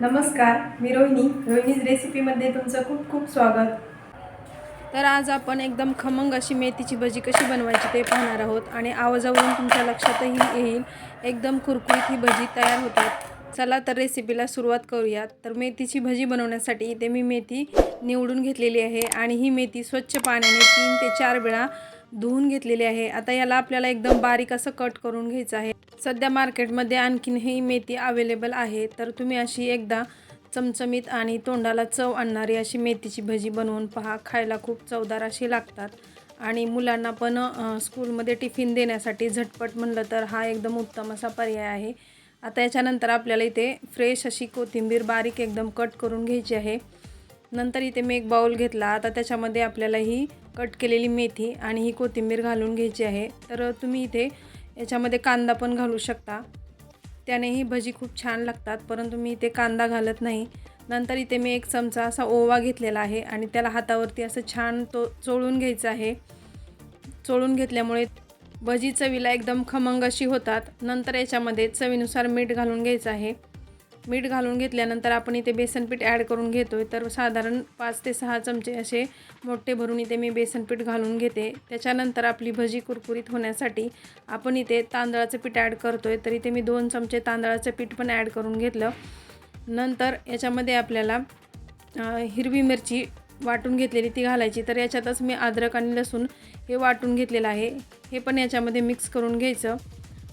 नमस्कार मी रोहिणी. रोहिणीज रेसिपीमध्ये तुमचं खूप खूप स्वागत. तर आज आपण एकदम खमंग अशी मेथीची भजी कशी बनवायची ते पाहणार आहोत आणि आवाजावरून तुमच्या लक्षातही येईल. एकदम कुरकुरीत ही भजी तयार होतात चला तर रेसिपीला सुरुवात करूयात. तर मेथीची भजी बनवण्यासाठी इथे मी मेथी निवडून घेतलेली आहे आणि ही मेथी स्वच्छ पाण्याने तीन ते चार वेळा धुवून घेतलेली आहे. आता याला आपल्याला एकदम बारीक असं कट करून घ्यायचं आहे. सध्या मार्केटमध्ये आणखीनही मेथी अवेलेबल आहे. तर तुम्ही अशी एकदा चमचमीत आणि तोंडाला चव आणणारी अशी मेथीची भजी बनवून पहा. खायला खूप चवदार अशी लागतात. आणि मुलांना पण स्कूलमध्ये टिफिन देण्यासाठी झटपट म्हणलं तर हा एकदम उत्तम असा पर्याय आहे. आता याच्यानंतर आपल्याला इथे फ्रेश अशी कोथिंबीर बारीक एकदम कट करून घ्यायची आहे. नंतर इथे मी एक बाऊल घेतला. आता त्याच्यामध्ये आपल्याला ही कट केलेली मेथी आणि ही कोथिंबीर घालून घ्यायची आहे. तर तुम्ही इथे याच्यामध्ये कांदा पण घालू शकता. त्यानेही भजी खूप छान लागतात परंतु मी इथे कांदा घालत नाही. नंतर इथे मी एक चमचा असा ओवा घेतलेला आहे आणि त्याला हातावरती असं छान तो चोळून घ्यायचं आहे. चोळून घेतल्यामुळे भजी चवीला एकदम खमंग अशी होतात. नंतर याच्यामध्ये चवीनुसार मीठ घालून घ्यायचं आहे. मीठ घालून घेतल्यानंतर आपण इथे बेसनपीठ ॲड करून घेतो आहे तर साधारण पाच ते सहा चमचे असे मोठे भरून इथे मी बेसनपीठ घालून घेते. त्याच्यानंतर आपली भजी कुरकुरीत होण्यासाठी आपण इथे तांदळाचं पीठ ॲड करतो आहे तर इथे मी दोन चमचे तांदळाचं पीठ पण ॲड करून घेतलं. नंतर याच्यामध्ये आपल्याला हिरवी मिरची वाटून घेतलेली ती घालायची. तर याच्यातच मी अद्रक आणि लसूण हे वाटून घेतलेलं आहे. हे पण याच्यामध्ये मिक्स करून घ्यायचं.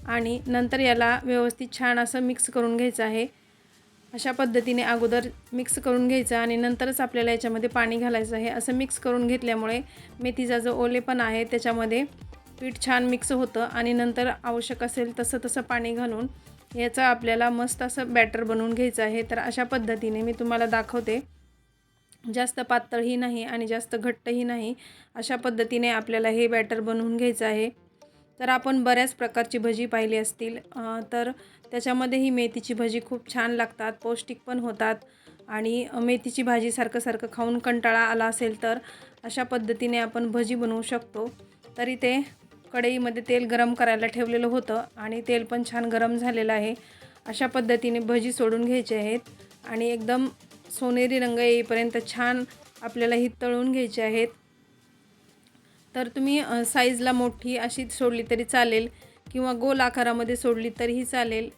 आणि नंतर याला व्यवस्थित छान असं मिक्स करून घ्यायचं आहे. अशा पद्धतीने अगोदर मिक्स करून घ्यायचं आणि नंतरच आपल्याला याच्यामध्ये पाणी घालायचं आहे. असं मिक्स करून घेतल्यामुळे मेथीचा जो ओलेपण आहे त्याच्यामध्ये पीठ छान मिक्स होतं आणि नंतर आवश्यक असेल तसं तसं पाणी घालून याचं आपल्याला मस्त असं बॅटर बनवून घ्यायचं आहे. तर अशा पद्धतीने मी तुम्हाला दाखवते. जास्त पातळही नाही आणि जास्त घट्टही नाही. अशा पद्धतीने आपल्याला हे बॅटर बनवून घ्यायचं आहे. तर आपण बऱ्याच प्रकारची भजी पाहिली असतील. तर त्याच्यामध्ये ही मेथीची भजी खूप छान लागतात पौष्टिक पण होतात आणि मेथीची भाजी सारखं सारखं खाऊन कंटाळा आला असेल तर अशा पद्धतीने आपण भजी बनवू शकतो. तरी ते कढईमध्ये तेल गरम करायला ठेवलेलं होतं आणि तेल पण छान गरम झालेलं आहे. अशा पद्धतीने भजी सोडून घ्यायचे आहेत आणि एकदम सोनेरी रंग येईपर्यंत छान आपल्याला ही तळून घ्यायची आहेत. तर तुम्ही साईजला मोठी अशी सोडली तरी चालेल किंवा गोल आकारामध्ये सोडली तरीही चालेल.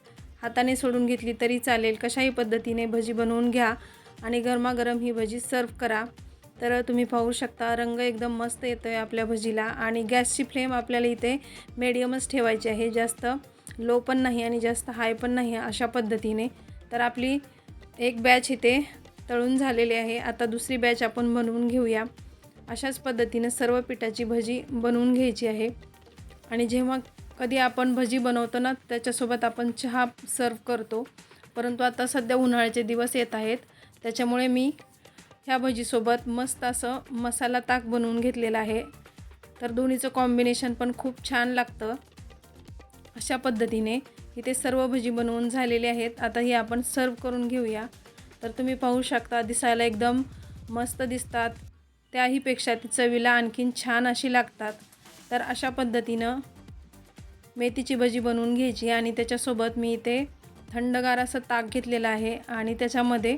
हाताने सोडून घेतली तरी चालेल. कशाही पद्धतीने भजी बनवून घ्या आणि गरमागरम ही भजी सर्व करा. तर तुम्ही पाहू शकता रंग एकदम मस्त येतो आहे आपल्या भजीला आणि गॅसची फ्लेम आपल्याला इथे मीडियमच ठेवायची आहे. जास्त लो पण नाही आणि जास्त हाय पण नाही अशा पद्धतीने. तर आपली एक बॅच इथे तळून झालेली आहे. आता दुसरी बॅच आपण बनवून घेऊया. अशाच पद्धतीनं सर्व पिठाची भजी बनवून घ्यायची आहे. आणि जेव्हा कधी आपण भजी बनवतो ना त्याच्यासोबत आपण चहा सर्व करतो. परंतु आता सध्या उन्हाळ्याचे दिवस येत आहेत. त्याच्यामुळे मी ह्या भजीसोबत मस्त असं मसाला ताक बनवून घेतलेलं आहे. तर दोन्हीचं कॉम्बिनेशन पण खूप छान लागतं. अशा पद्धतीने इथे सर्व भजी बनवून झालेले आहेत. आता ही आपण सर्व करून घेऊया. तर तुम्ही पाहू शकता दिसायला एकदम मस्त दिसतात. त्याहीपेक्षा ती चवीला आणखीन छान अशी लागतात. तर अशा पद्धतीनं मेथीची भजी बनवून घ्यायची आणि त्याच्यासोबत मी इथे थंडगार असं ताक घेतलेलं आहे आणि त्याच्यामध्ये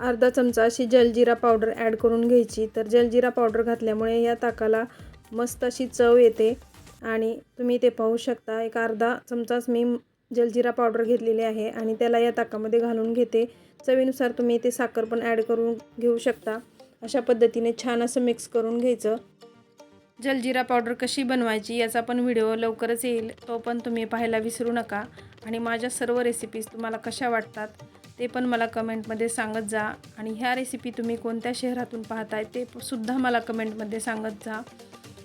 अर्धा चमचा अशी जलजिरा पावडर ॲड करून घ्यायची. तर जलजिरा पावडर घातल्यामुळे या ताकाला मस्त अशी चव येते आणि तुम्ही ते पाहू शकता एक अर्धा चमचाच मी जलजिरा पावडर घेतलेली आहे आणि त्याला या ताकामध्ये घालून घेते. चवीनुसार तुम्ही ते साखर पण ॲड करून घेऊ शकता. अशा पद्धतीने छान असं मिक्स करून घ्यायचं. जलजिरा पावडर कशी बनवायची याचा पण व्हिडिओ लवकरच येईल. तो पण तुम्ही पाहायला विसरू नका. आणि माझ्या सर्व रेसिपीज तुम्हाला कशा वाटतात ते पण मला कमेंटमध्ये सांगत जा. आणि ह्या रेसिपी तुम्ही कोणत्या शहरातून पाहताय ते सुद्धा मला कमेंटमध्ये सांगत जा.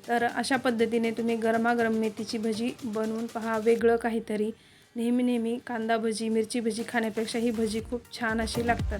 तर अशा पद्धतीने तुम्ही गरमागरम मेथीची भजी बनवून पहा. वेगळं काहीतरी. नेहमी नेहमी कांदा भजी मिरची भजी खाण्यापेक्षा ही भजी खूप छान अशी लागतात.